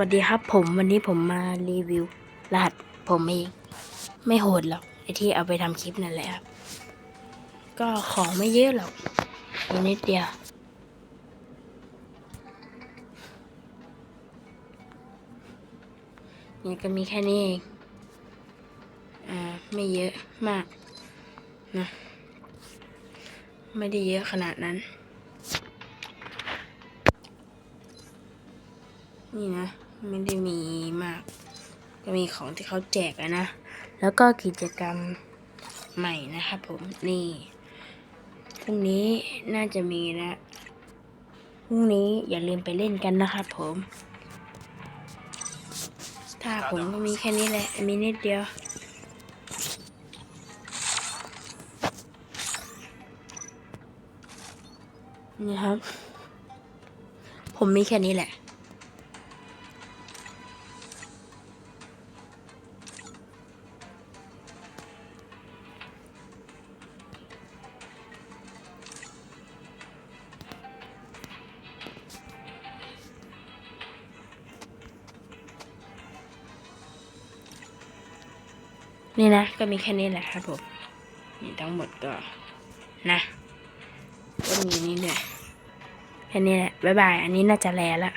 วัสดีครับผมวันนี้ผมมารีวิว รหัสผมเองไม่โหดหรอกไอที่เอาไปทำคลิปนั่นแหละครับ ก็ของไม่เยอะหรอกมีนิดเดียว นี่ก็มีแค่นี้เองอ่าไม่เยอะมากนะไม่ได้เยอะขนาดนั้น นี่นะ ไม่ได้มีมากก็มีของที่เขาแจกนะ แล้วก็กิจกรรมใหม่นะครับผมนี่พรุ่งนี้น่าจะมีนะพรุ่งนี้อย่าลืมไปเล่นกันนะครับผม ถ้าผมก็มีแค่นี้แหละ มีนิดเดียวนี่ครับ ผมมีแค่นี้แหละ นี่นะ ก็มีแค่นี้แหละครับผมนี่ทั้งหมดก็นะก็มีนี่ด้วยแค่นี้แหละบ๊ายบาย อันนี้น่าจะแลละ